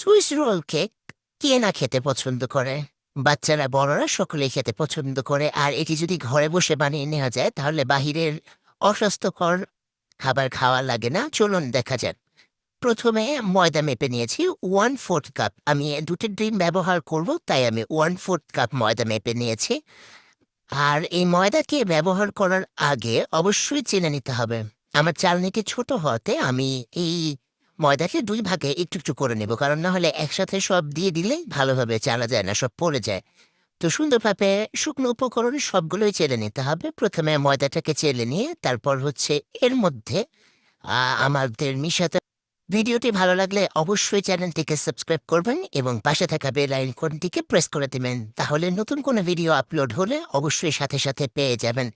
Swiss roll cake কে না খেতে পছন্দ করে? বাচ্চারা, বড়রা সকলেই খেতে পছন্দ করে। আর এটি যদি ঘরে বসে বানিয়ে নেওয়া যায়, তাহলে বাহিরের অস্বাস্থ্যকর খাবার খাওয়া লাগে না। চলুন দেখা যাক। প্রথমে ময়দা মেপে নিয়েছি ওয়ান ফোর্থ কাপ। আমি দুটো ডিম ব্যবহার করব, তাই আমি ওয়ান ফোর্থ কাপ ময়দা মেপে নিয়েছি। আর এই ময়দাকে ব্যবহার করার আগে অবশ্যই চেনে নিতে হবে। আমার চালনিটি ছোট হওয়াতে আমি এই ময়দাকে দুই ভাগে একটু একটু করে নেব, কারণ না হলে একসাথে সব দিয়ে দিলে ভালোভাবে চালা যায় না, সব পড়ে যায়। তো সুন্দরভাবে শুকনো উপকরণ সবগুলোই চেলে নিতে হবে। প্রথমে ময়দাটাকে চেলে নিয়ে তারপর হচ্ছে এর মধ্যে আমাদের মিশাতে ভিডিওটি ভালো লাগলে অবশ্যই চ্যানেলটিকে সাবস্ক্রাইব করবেন এবং পাশে থাকা বেল আইকনটিকে প্রেস করে দেবেন। তাহলে নতুন কোনো ভিডিও আপলোড হলে অবশ্যই সাথে সাথে পেয়ে যাবেন।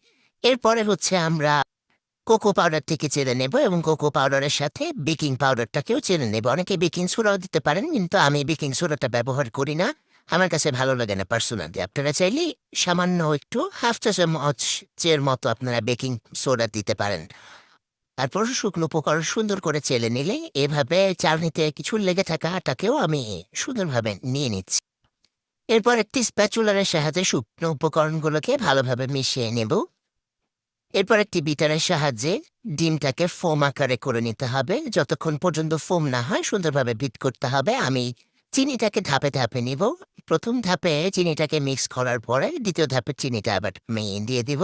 এরপরে হচ্ছে আমরা কোকো পাউডারটিকে চেলে নেব এবং কোকো পাউডারের সাথে বেকিং পাউডারটাকেও চেলে নেব। অনেকে বেকিং সোডাও দিতে পারেন, কিন্তু আমি বেকিং সোডাটা ব্যবহার করি না। আমার কাছে ভালো লাগে না পার্সোনালি। আপনারা চাইলে সামান্য একটু হাফ চা চামচের মতো আপনারা বেকিং সোডা দিতে পারেন। তারপর শুকনো উপকরণ সুন্দর করে চেলে নিলে এভাবে চালনিতে কিছু লেগে থাকা আটাকেও আমি সুন্দরভাবে নিয়ে নিচ্ছি। এরপর একটি স্প্যাচুলারের সাহায্যে শুকনো উপকরণগুলোকে ভালোভাবে মিশিয়ে নেব। এরপর একটি বিটারের সাহায্যে ডিমটাকে ফোম আকারে করে নিতে হবে। যতক্ষণ পর্যন্ত ফোম না হয়, সুন্দরভাবে বিট করতে হবে। আমি চিনিটাকে ধাপে ধাপে নিব। প্রথম ধাপে চিনিটাকে মিক্স করার পরে দ্বিতীয় ধাপে চিনিটা আবার মেয়ে দিয়ে দিব।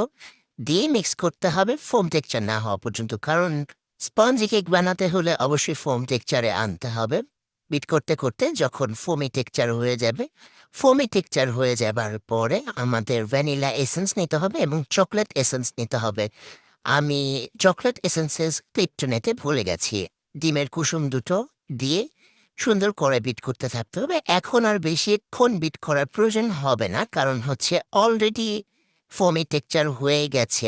দিয়ে মিক্স করতে হবে ফোম টেক্সচার না হওয়া পর্যন্ত। কারণ স্পঞ্জি কেক বানাতে হলে অবশ্যই ফোম টেক্সচারে আনতে হবে। বিট করতে করতে যখন ফোমি টেক্সচার হয়ে যাবে ফোমি টেক্সচার হয়ে যাবার পরে আমাদের ভ্যানিলা এসেন্স নিতে হবে এবং চকলেট এসেন্স নিতে হবে। আমি চকলেট এসেন্সেস ক্লিপটনেতে ভুলে গেছি। ডিমের কুসুম দুটো দিয়ে সুন্দর করে বিট করতে থাকতে হবে। এখন আর বেশিক্ষণ বিট করার প্রয়োজন হবে না, কারণ হচ্ছে অলরেডি ফোমি টেক্সচার হয়ে গেছে।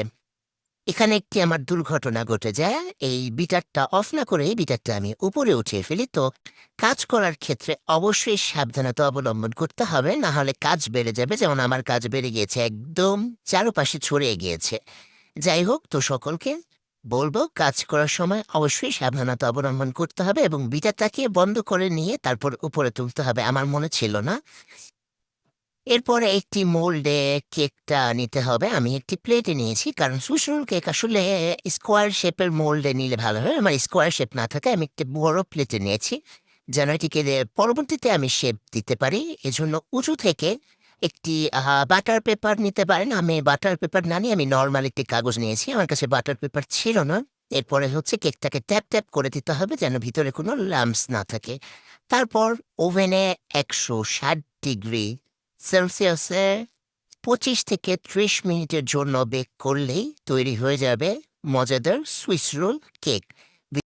এখানে একটি আমার দুর্ঘটনা ঘটে যায়? এই বিটারটা অফ না করে বিটারটা আমি উপরে উঠিয়ে ফেলি, তো কাজ করার ক্ষেত্রে অবশ্যই সাবধানতা অবলম্বন করতে হবে, না হলে কাজ বেড়ে যাবে। যেমন আমার কাজ বেড়ে গিয়েছে, একদম চারপাশে ছড়িয়ে গিয়েছে। যাই হোক, তো সকলকে বলব, কাজ করার সময় অবশ্যই সাবধানতা অবলম্বন করতে হবে এবং বিটারটাকে বন্ধ করে নিয়ে তারপর উপরে তুলতে হবে। আমার মনে ছিল না। এরপরে একটি মোল্ডে কেকটা নিতে হবে। আমি একটি প্লেটে নিয়েছি, কারণ সুসরুল কেক আসলে স্কোয়ার শেপের মোল্ডে নিলে ভালো হয়। আমার স্কোয়ার শেপ না থাকে, আমি একটি বড় প্লেটে নিয়েছি, যেন এটিকে পরবর্তীতে আমি শেপ দিতে পারি। এজন্য উঁচু থেকে একটি বাটার পেপার নিতে পারেন। আমি বাটার পেপার না নিয়ে আমি নর্মাল একটি কাগজ নিয়েছি। আমার কাছে বাটার পেপার ছিল না। এরপরে হচ্ছে কেকটাকে ট্যাপ ট্যাপ করে দিতে হবে, যেন ভিতরে কোনো লাম্পস না থাকে। তারপর ওভেনে একশো ষাট ডিগ্রি সেলসিয়াসে পঁচিশ থেকে ত্রিশ মিনিটের জন্য বেক করলেই তৈরি হয়ে যাবে মজাদার সুইস রোল কেক